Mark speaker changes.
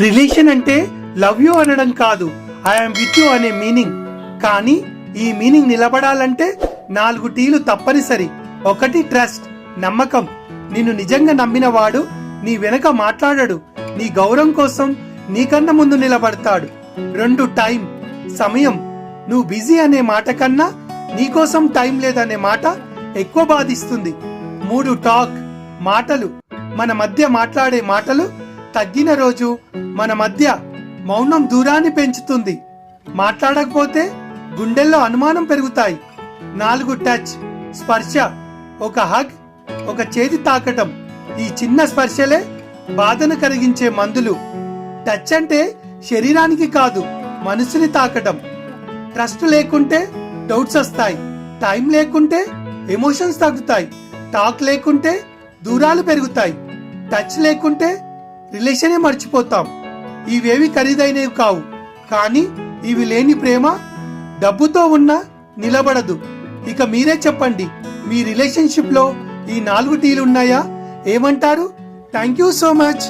Speaker 1: Relation అంటే love you అనడం కాదు. ఐఎమ్ విత్ యూ అనే మీనింగ్ కానీ ఈ మీనింగ్ నిలబడాలంటే నాలుగు టీలు తప్పనిసరి. ఒకటి ట్రస్ట్ నమ్మకం. నిన్ను నిజంగా నమ్మిన వాడు నీ వెనక మాట్లాడడు. నీ గౌరవం కోసం నీకన్నా ముందు నిలబడతాడు. రెండు టైం సమయం. నువ్వు బిజీ అనే మాట కన్నా నీకోసం టైం లేదనే మాట ఎక్కువ బాధిస్తుంది. మూడు టాక్ మాటలు. మన మధ్య మాట్లాడే మాటలు తగ్గిన రోజు మన మధ్య మౌనం దూరాన్ని పెంచుతుంది. మాట్లాడకపోతే గుండెల్లో అనుమానం పెరుగుతాయి. నాలుగు టచ్ స్పర్శ ఒక హగ్ ఒక చేతి తాకటం. ఈ చిన్న స్పర్శలే బాధను కలిగించే మందులు. టచ్ అంటే శరీరానికి కాదు మనసుని తాకటం. ట్రస్ట్ లేకుంటే డౌట్స్ వస్తాయి. టైం లేకుంటే ఎమోషన్స్ తగ్గుతాయి. టాక్ లేకుంటే దూరాలు పెరుగుతాయి. టచ్ లేకుంటే రిలేషనే మర్చిపోతాం. ఇవేవి ఖరీదైనవి కావు. కానీ ఇవి లేని ప్రేమ డబ్బుతో ఉన్నా నిలబడదు. ఇక మీరే చెప్పండి మీ రిలేషన్షిప్లో ఈ నాలుగు టీలు ఉన్నాయా ఏమంటారు? Thank you so much.